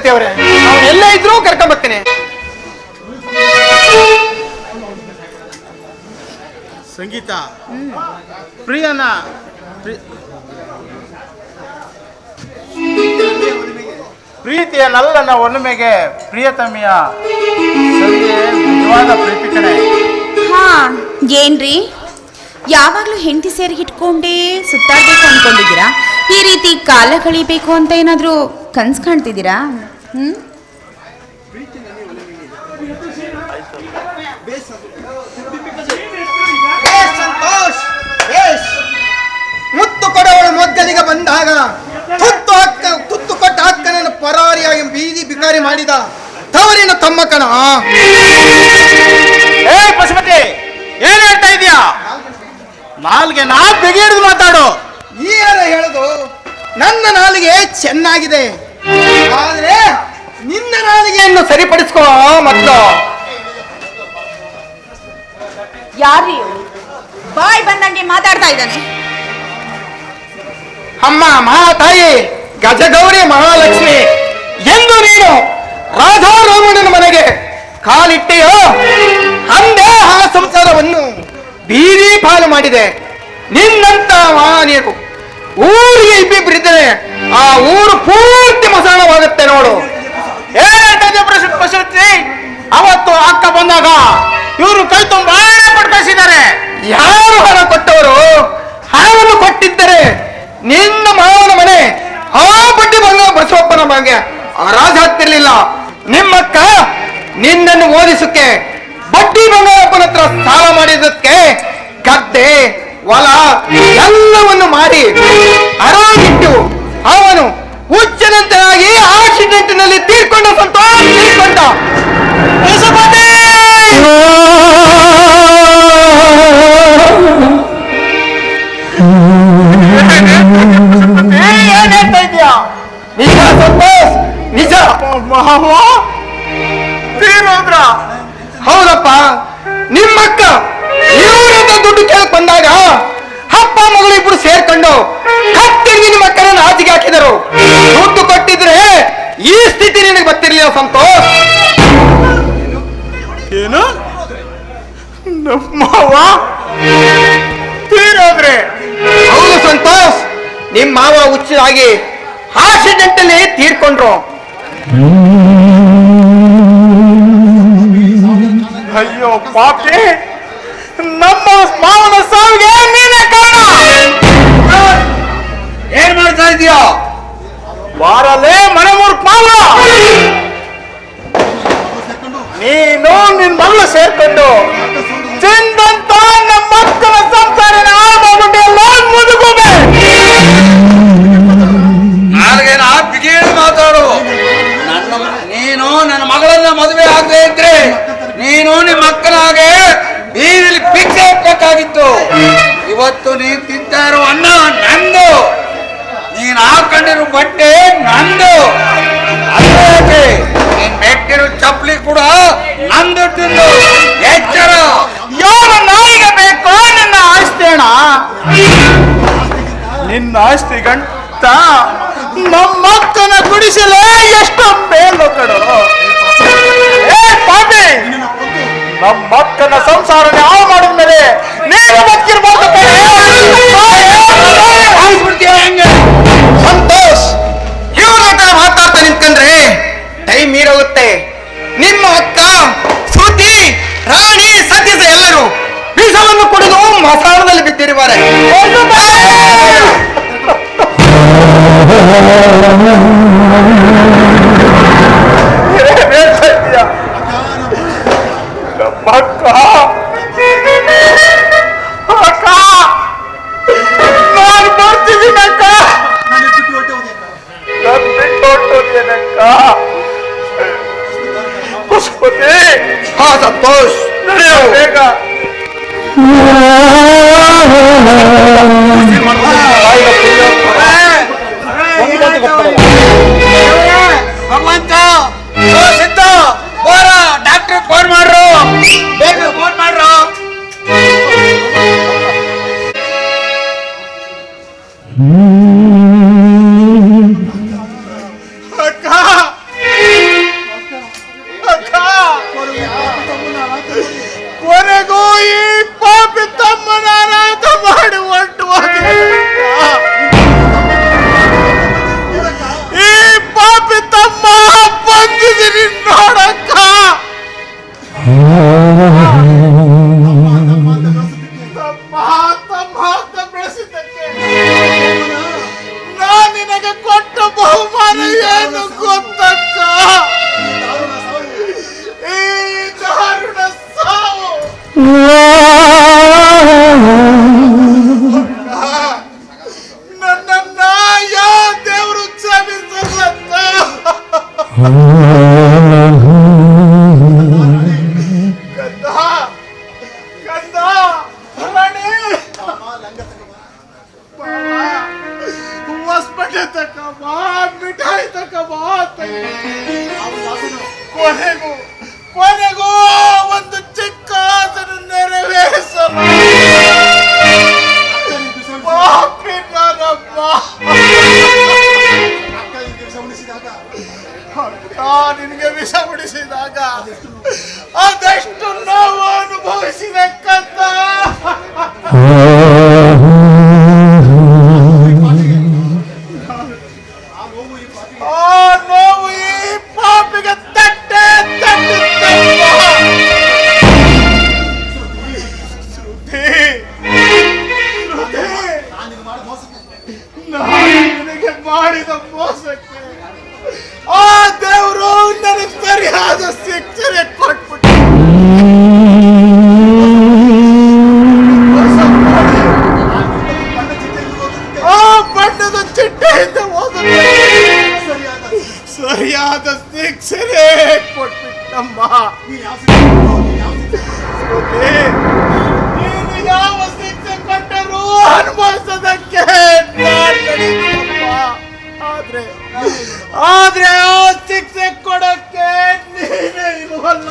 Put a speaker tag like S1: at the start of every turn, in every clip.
S1: ಸತ್ಯವತಿ ಅವರೇ? ಎಲ್ಲ ಇದ್ರೂ ಕರ್ಕೊಂಡ್ ಬರ್ತೀನಿ
S2: ಸಂಗೀತ. ಪ್ರಿಯನ ಪ್ರಿ- ಪ್ರೀತಿಯ ನಲ್ಲನ ಒಲುಮೆಗೆ ಪ್ರಿಯತಮಿಯ ಸವಿಯೇ ನಿಜವಾದ ಪ್ರೀತಿ ಕಣೆ
S3: ಹಾ ಏನ್ರಿ? ಯಾವಾಗಲೂ ಹೆಂಡತಿ ಸೇರಿ ಇಟ್ಕೊಂಡೇ ಸುತ್ತಾಡ್ಬೇಕು ಅನ್ಕೊಂಡಿದ್ದೀರಾ? ಈ ರೀತಿ ಕಾಲ ಕಳಿಬೇಕು ಅಂತ ಏನಾದರೂ ಕನ್ಸು ಕಾಣ್ತಿದ್ದೀರಾ? ಹ್ಮ್?
S1: ಬೇಸ್ ಸಂತೋಷ್! ಬೇಸ್ ಮುತ್ತು ಕೊಡವಳು ಮೊಗ್ಗಲಿಗೆ ಬಂದಾಗ ತುತ್ತು ಹಕ್ಕ ತುತ್ತು ಕೊಟ್ಟ ಹಕ್ಕನನ್ನು ಪರಾರಿಯಾಗಿ ಬೀದಿ ಬಿಕಾರಿ ಮಾಡಿದ ತವರಿನ ತಮ್ಮ ಕಣ.
S2: ಏ ಪಶುಪತಿ ಏನ್ ಹೇಳ್ತಾ ಇದೀಯಾ ನಾಲ್ಗೆ ನಾ ಬಿಗಿ ಹಿಡಿದು ಮಾತಾಡು
S1: ನೀ ಹೇಳೋದು ನನ್ನ ನಾಲಿಗೆ ಚೆನ್ನಾಗಿದೆ. ಆದ್ರೆ ನಿನ್ನ ನಾಲಿಗೆಯನ್ನು ಸರಿಪಡಿಸ್ಕೋ ಮತ್ತು
S3: ಯಾರು ಬಾಯ್ ಬಂದಂಗೆ ಮಾತಾಡ್ತಾ ಇದ್ದಾನೆ.
S1: ಅಮ್ಮ ಮಹಾತಾಯಿ ಗಜಗೌರಿ ಮಹಾಲಕ್ಷ್ಮಿ ಎಂದು ನೀನು ರಾಧಾರಾಮಣ್ಣನ ಮನೆಗೆ ಕಾಲಿಟ್ಟೆಯೋ ಅಂದೇ ಆ ಸಂಸಾರವನ್ನು ಬೀದಿ ಪಾಲು ಮಾಡಿದೆ. ನಿನ್ನಂತ ಮಹಾನೀರು ಊರಿಗೆ ಇಬ್ಬಿಬ್ಬರಿದ್ದರೆ ಆ ಊರು ಪೂರ್ತಿ ಮಸಾಣವಾಗುತ್ತೆ ನೋಡು.
S2: ಪ್ರಶಸ್ತಿ ಅವತ್ತು ಅಕ್ಕ ಬಂದಾಗ ಇವರು ಕೈ ತುಂಬಾ ಕಳಿಸಿದ್ದಾರೆ
S1: ಯಾರು ಹಣ ಕೊಟ್ಟವರು? ಹಣವನ್ನು ಕೊಟ್ಟಿದ್ದರೆ ನಿನ್ನ ಮಾವನ ಮನೆ ಆ ಬಡ್ಡಿ ಬಂದ ಬಸವಪ್ಪನ ಮನೆಗೆ ರಾಜ ಹತ್ತಿರಲಿಲ್ಲ ನಿಮ್ಮಕ್ಕ ನಿನ್ನನ್ನು ಓದಿಸಕ್ಕೆ ಬಡ್ಡಿ ಬಂಗಾರಪ್ಪನ ಹತ್ರ ಸಾಲ ಮಾಡಿದ್ದಕ್ಕೆ ಗದ್ದೆ ಹೊಲ ಎಲ್ಲವನ್ನು ಮಾರಿ ಅರಾಗಿಟ್ಟು ಅವನು ಹುಚ್ಚನಂತೆಯಾಗಿ ಆಕ್ಸಿಡೆಂಟ್ನಲ್ಲಿ ತೀರ್ಕೊಂಡ ಇಬ್ರು ಸೇರ್ಕೊಂಡು ನಿನ್ನ ನಿಮ್ಮ ಅಕ್ಕನನ್ನು ಆಚೆಗೆ ಹಾಕಿದರು. ದುಡ್ಡು ಕೊಟ್ಟಿದ್ರೆ ಈ ಸ್ಥಿತಿ ನಿನಗೆ ಬರ್ತಿರ್ಲಿಲ್ಲ ಸಂತೋಷ್?
S2: ಏನು? ನಮ್ಮವ್ವ ತೀರೋದ್ರೆ.
S1: ಹೌದು ಸಂತೋಷ್ ನಿಮ್ಮ ಮಾವ ಹುಚ್ಚಾಗಿ ಆಕ್ಸಿಡೆಂಟ್ ಅಲ್ಲಿ ತೀರ್ಕೊಂಡ್ರು.
S2: ಅಯ್ಯೋ ಪಾಪಿ ನಮ್ಮ ಮಾವನ ಸಾವಿಗೆ ಏನ್ ಮಾಡ್ತಾ ಇದೀಯ? ಬಾರಲೇ ಮನೆ ಮೂರ್ಖ ಮಾವ. ನೀನು ನಿನ್ ಮಗಳು ಸೇರ್ಕೊಂಡು ಚಿಂದಂತ ನಮ್ಮ ಮಕ್ಕಳ ಸಂಸಾರನ ಹಾಳ್ಮಾಡ್ಬಿಟ್ಟಿಯಲ್ಲ ಮುದುಗುಬೆ
S4: ನಾಲ್ಗೇನ ಬಿಗಿಡು ಮಾತಾಡು. ನೀನು ನನ್ನ ಮಗಳನ್ನ ಮದುವೆ ಆಗದೆ ಇದ್ರೆ ನೀನು ನಿಮ್ಮ ಮಕ್ಕಳಾಗೆ ಬೀದಿಲಿ ಭಿಕ್ಷೆ ಹಾಕ್ಬೇಕಾಗಿತ್ತು. ಇವತ್ತು ನೀನ್ ತಿಂತಾ ಇರೋ ಅನ್ನ ಹಾಕೊಂಡಿರೋ ಬಟ್ಟೆ ನಂದು. ಅದೇ ನೀನ್ ಮೆಟ್ಟಿರೋ ಚಪ್ಪಲಿ ಕೂಡ ನಂದು ತಿಂದು ಎಚ್ಚರ.
S2: ಯಾರ ನಾಯಿಗೆ ಬೇಕೋ ನಿನ್ನ ಆಸ್ತಿ ಅಣ್ಣ. ನಿನ್ನ ಆಸ್ತಿ ಗಂಟ ನಮ್ಮಕ್ಕನ ಗುಡಿಸಲೇ ಎಷ್ಟು ಮೇಲು ಕಡು ಪಾಪಿ ನಮ್ಮಕ್ಕನ ಸಂಸಾರ ಹಾಳು ಮಾಡಿದ ಮೇಲೆ ನೀನು ಬದುಕಿರ್ಬೋದು
S4: ಆಗ್ಬಿಡ್ತೀಯ
S1: ನಿಂತ್ಕೊಂಡ್ರೆ ಟೈಮ್ ಮೀರೋಗುತ್ತೆ ನಿಮ್ಮ ಅಕ್ಕ ಶ್ರುತಿ ರಾಣಿ ಸತೀಶ ಎಲ್ಲರೂ ವಿಷವನ್ನು ಕುಡಿದು ಮಸಾಲದಲ್ಲಿ ಬಿದ್ದಿರುವಾರೆ
S2: ಅಕ್ಕ ಹೊಟ್ಟೋದೇನಕ್ಕ ಪುಷ್ಪತಿ
S1: ಹಾ ಸಂತೋಷ್
S2: ನಡೆಯೋ ಬೇಗ
S4: ಭಗವಂತ ಓ ಸಿದ್ಧ ಬೋರ ಡಾಕ್ಟರ್ ಫೋನ್ ಮಾಡ್ರು
S2: ಕೊನೆಗೂ ಕೊನೆಗೂ ಒಂದು ಚಿಕ್ಕ ಆಸನ ನೆರವೇರಿಸಲು ಪಾಪಿ. ಅಕ್ಕ ನಿನಗೆ ವಿಷ ಬಿಡಿಸಿದಾಗ ಅದೆಷ್ಟು ನೋವು ಅನುಭವಿಸಿದೆ ಆದ್ರೆ ಆ ಶಿಕ್ಷೆ ಕೊಡಕ್ಕೆ ನೀನೇ ಇಲ್ವಲ್ಲ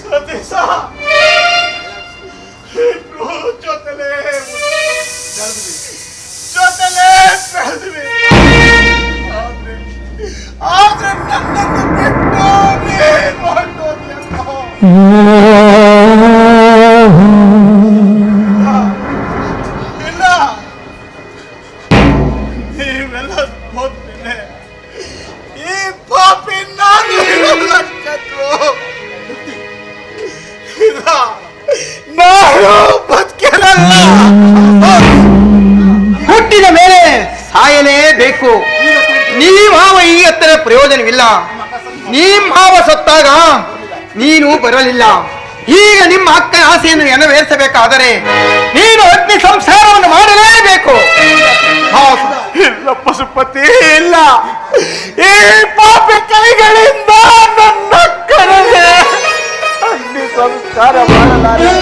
S2: ಸತೀಶ ಇಬ್ರು ಜೊತೆಲೇ ಜೊತೆಲೇ ಬೆಳೆದ್ವಿ ಆದ್ರೆ ಆದ್ರೆ ನನ್ನನ್ನು ಬಿಟ್ಟು ನೀನ್ ಹೊರ್ಟೋದ್ಯಪ್ಪ.
S1: ಸಾಯಲೇಬೇಕು ನೀ ಮಾವ ಈ ಹತ್ತಿರ ಪ್ರಯೋಜನವಿಲ್ಲ. ನೀ ಮಾವ ಸತ್ತಾಗ ನೀನು ಬರಲಿಲ್ಲ. ಈಗ ನಿಮ್ಮ ಅಕ್ಕನ ಆಸೆಯನ್ನು ನೆರವೇರಿಸಬೇಕಾದರೆ ನೀನು ಅಗ್ನಿ ಸಂಸಾರವನ್ನು ಮಾಡಲೇಬೇಕು.
S2: ಇಲ್ಲ. ಈ ಪಾಪ ಕೈಗಳಿಂದ ನನ್ನ ಅಗ್ನಿ ಸಂಸಾರ ಮಾಡಲಾರೆ.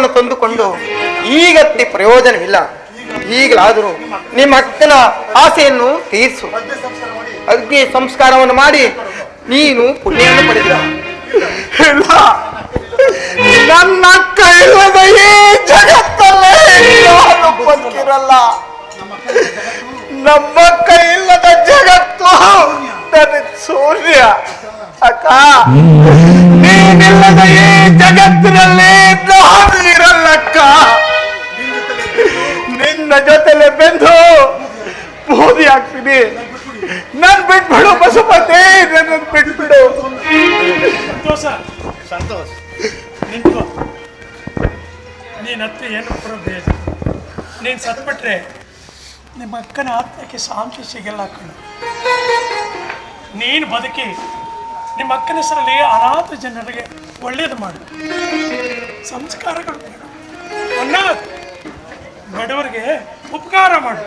S1: ಸಮಾಧಾನವನ್ನು ತಂದುಕೊಂಡು ಈಗತ್ತಿ ಪ್ರಯೋಜನವಿಲ್ಲ. ಈಗಲಾದರೂ ನಿಮ್ಮ ಅಕ್ಕನ ಆಸೆಯನ್ನು ತೀರಿಸು. ಅಗ್ನಿ ಸಂಸ್ಕಾರವನ್ನು ಮಾಡಿ ನೀನು ಪುಣ್ಯವನ್ನು ಪಡೆದ
S2: ನನ್ನ ಅಕ್ಕ ಇಲ್ಲದ ಬದುಕಿರಲ್ಲ. ನಮ್ಮ ಅಕ್ಕ ಇಲ್ಲದ ಜಗತ್ತು. ಸೂರ್ಯ. ಅಕ್ಕ, ನೀನಿಲ್ಲದ ಬೆಂದು ಮೋದಿ ಆಗ್ತೀನಿ. ನನ್ ಬಿಟ್ಬಿಡು ಬಸಪತಿ ನನ್ನ ಬಿಟ್ಬಿಡು.
S5: ಸಂತೋಷ. ಸಂತೋಷ. ನೀನ್ ಹತ್ತಿ ಏನು ಪ್ರಭೇದ ಬೇಜ ನೀನು ಸತ್ಬಿಟ್ರೆ ನಿಮ್ಮ ಅಕ್ಕನ ಆತ್ಮಕ್ಕೆ ಶಾಂತಿ ಸಿಗಲ್ಲ ಕಣ್ಣು ನೀನು ಬದುಕಿ ನಿಮ್ಮ ಅಕ್ಕನ ಹೆಸರಲ್ಲಿ ಅನಾಥ ಜನರಿಗೆ ಒಳ್ಳೇದು ಮಾಡು. ಸಂಸ್ಕಾರಗಳು ಬೇಡ. ಅಣ್ಣ ಬಡವರಿಗೆ ಉಪಕಾರ ಮಾಡು.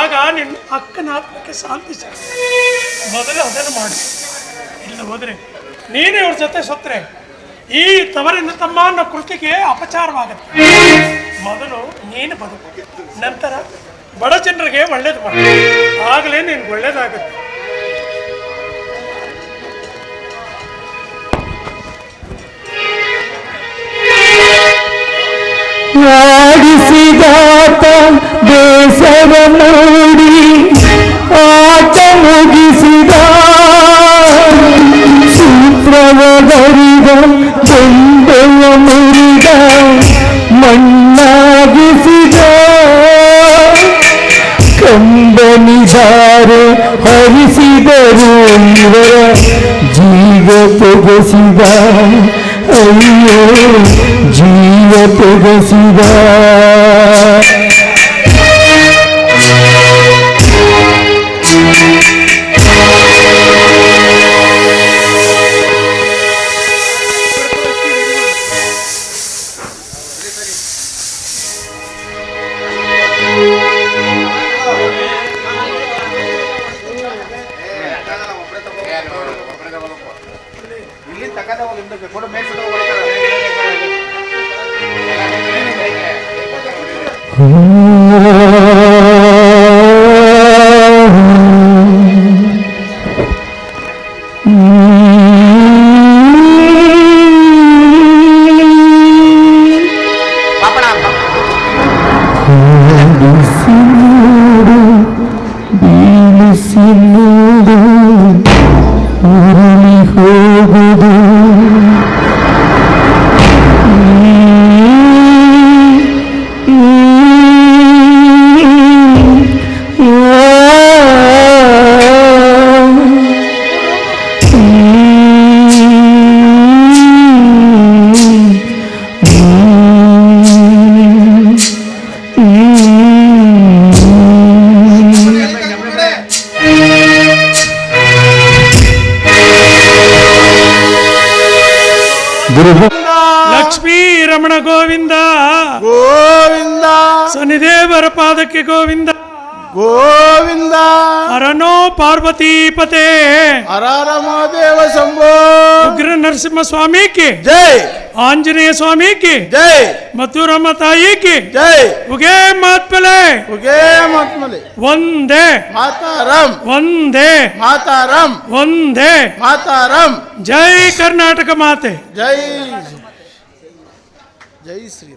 S5: ಆಗ ನಿನ್ನ ಅಕ್ಕನ ಆತ್ಮಕ್ಕೆ ಶಾಂತಿ ಸಿಗ. ಮೊದಲು ಅದನ್ನು ಮಾಡು. ಇಲ್ಲ ಹೋದ್ರೆ ನೀನೇ ಇವ್ರ ಜೊತೆ ಸತ್ರೆ ಈ ತವರಿನ ತಮ್ಮ ಅನ್ನೋ ಕೃತಿಗೆ ಅಪಚಾರವಾಗುತ್ತೆ. ಮೊದಲು ನೀನು ಬದುಕು. ನಂತರ ಬಡ ಜನರಿಗೆ ಒಳ್ಳೇದು ಮಾಡು. ಆಗಲೇ ನೀನು ಒಳ್ಳೇದಾಗುತ್ತೆ.
S6: ಆಡಿಸಿದಾತ ಬೇಸರ ಮೂಡಿ ಆಟ ಮುಗಿಸಿದ ಸೂತ್ರವದರಿದ ಬೆಂಬೆಯ ಮುರಿದ ಮಣ್ಣಾಗಿಸಿದ ಕಂಬನಿದಾರೆ ಹರಿಸಿದರು ಇವರ ಜೀವ ತೆಗೆಸಿದ. ಅಯ್ಯೋ, ಜೀವ ತೆಗೆಸಿದ.
S5: Mm-hmm.
S7: पार्वती
S5: पते महादेव शंभो।
S7: उग्र
S5: नरसिंह स्वामी
S7: के। जय। आंजनेय
S5: स्वामी के। जय।
S7: मथुरा
S5: मताई के।
S7: जय।
S5: उगे मातपले
S7: उगे
S5: मातमले। वंदे।
S7: माता राम
S5: वंदे।
S7: माता
S5: राम
S7: वंदे।
S5: माता
S7: राम
S5: जय कर्नाटक माते।
S7: जय। जय श्री